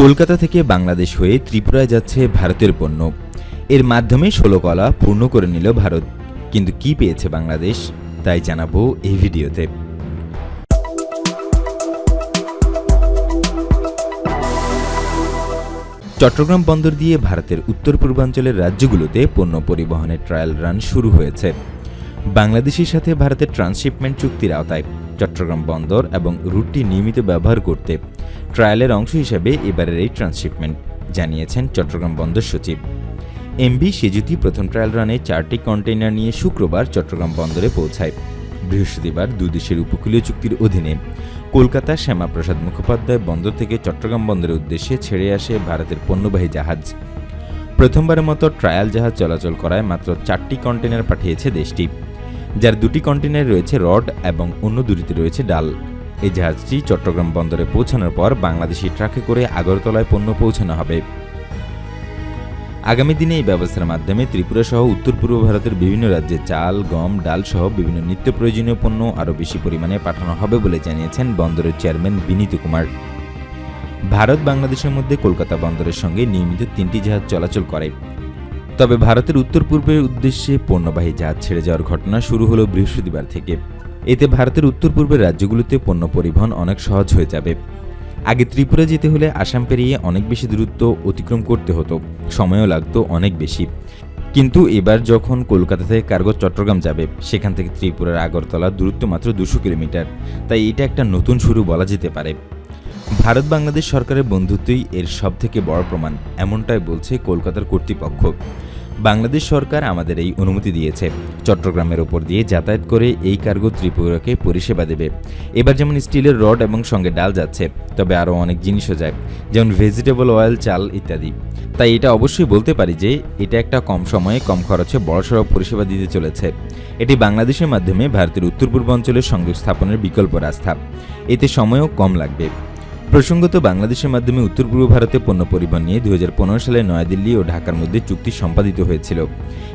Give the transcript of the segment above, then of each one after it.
কলকাতা থেকে বাংলাদেশ হয়ে ত্রিপুরায় যাচ্ছে ভারতের পণ্য। এর মাধ্যমে ষোলো কলা পূর্ণ করে নিল ভারত। কিন্তু কি পেয়েছে বাংলাদেশ? তাই জানাব এই ভিডিওতে। চট্টগ্রাম বন্দর দিয়ে ভারতের উত্তর পূর্বাঞ্চলের রাজ্যগুলোতে পণ্য পরিবহনের ট্রায়াল রান শুরু হয়েছে। বাংলাদেশের সাথে ভারতের ট্রান্সশিপমেন্ট চুক্তির আওতায়। চট্টগ্রাম বন্দর এবং রুটটি নিয়মিত ব্যবহার করতে ট্রায়ালের অংশ হিসেবে এবারের এই ট্রান্সশিপমেন্ট, জানিয়েছেন চট্টগ্রাম বন্দর সচিব। এমবি সেজুতি প্রথম ট্রায়াল রানে চারটি কন্টেইনার নিয়ে শুক্রবার চট্টগ্রাম বন্দরে পৌঁছায়। বৃহস্পতিবার দেশের উপকূলীয় চুক্তির অধীনে কলকাতা শ্যামাপ্রসাদ মুখোপাধ্যায় বন্দর থেকে চট্টগ্রাম বন্দরের উদ্দেশ্যে ছেড়ে আসে ভারতের পণ্যবাহী জাহাজ। প্রথমবারের মতো ট্রায়াল জাহাজ চলাচল করায় মাত্র চারটি কন্টেনার পাঠিয়েছে দেশটি। যার দুটি কন্টেনার রয়েছে রড এবং অন্য দুটিতে রয়েছে ডাল। এই জাহাজটি চট্টগ্রাম বন্দরে পৌঁছানোর পর বাংলাদেশি ট্রাকে করে আগরতলায় পণ্য পৌঁছানো হবে। আগামী দিনে এই ব্যবস্থার মাধ্যমে ত্রিপুরা সহ উত্তর পূর্ব ভারতের বিভিন্ন রাজ্যে চাল, গম, ডাল সহ বিভিন্ন নিত্য প্রয়োজনীয় পণ্য আরও বেশি পরিমাণে পাঠানো হবে বলে জানিয়েছেন বন্দরের চেয়ারম্যান বিনীত কুমার। ভারত বাংলাদেশের মধ্যে কলকাতা বন্দরের সঙ্গে নিয়মিত তিনটি জাহাজ চলাচল করে। তবে ভারতের উত্তর পূর্বের উদ্দেশ্যে পণ্যবাহী জাহাজ ছেড়ে যাওয়ার ঘটনা শুরু হলো বৃহস্পতিবার থেকে। এতে ভারতের উত্তর পূর্বের রাজ্যগুলোতে পণ্য পরিবহন অনেক সহজ হয়ে যাবে। আগে ত্রিপুরা যেতে হলে আসাম পেরিয়ে অনেক বেশি দূরত্ব অতিক্রম করতে হতো। সময়ও লাগতো অনেক বেশি। কিন্তু এবার যখন কলকাতা থেকে কার্গো চট্টগ্রাম যাবে, সেখান থেকে ত্রিপুরার আগরতলা দূরত্ব মাত্র দুশো কিলোমিটার। তাই এটা একটা নতুন শুরু বলা যেতে পারে। ভারত বাংলাদেশ সরকারের বন্ধুত্বই এর সব থেকে বড় প্রমাণ, এমনটাই বলছে কলকাতার কর্তৃপক্ষ। বাংলাদেশ সরকার আমাদের এই অনুমতি দিয়েছে। চট্টগ্রামের ওপর দিয়ে যাতায়াত করে এই কার্গো ত্রিপুরাকে পরিষেবা দেবে। এবার যেমন স্টিলের রড এবং সঙ্গে ডাল যাচ্ছে, তবে আরও অনেক জিনিসও যায়, যেমন ভেজিটেবল অয়েল চাল ইত্যাদি। তাই এটা অবশ্যই বলতে পারি যে, এটা একটা কম সময়ে কম খরচে বড় বড়সড় পরিষেবা দিতে চলেছে। এটি বাংলাদেশের মাধ্যমে ভারতের উত্তর পূর্বাঞ্চলের সংযোগ স্থাপনের বিকল্প রাস্তা। এতে সময়ও কম লাগবে। প্রসঙ্গত, বাংলাদেশের মাধ্যমে উত্তর পূর্ব ভারতে পণ্য পরিবহন নিয়ে দু হাজার পনেরো সালে নয়াদিল্লি ও ঢাকার মধ্যে চুক্তি সম্পাদিত হয়েছিল।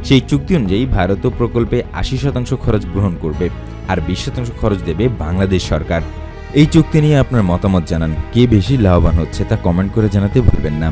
সেই চুক্তি অনুযায়ী ভারত প্রকল্পে আশি শতাংশ খরচ গ্রহণ করবে আর বিশ শতাংশ খরচ দেবে বাংলাদেশ সরকার। এই চুক্তি নিয়ে আপনার মতামত জানান। কে বেশি লাভবান হচ্ছে তা কমেন্ট করে জানাতে ভুলবেন না।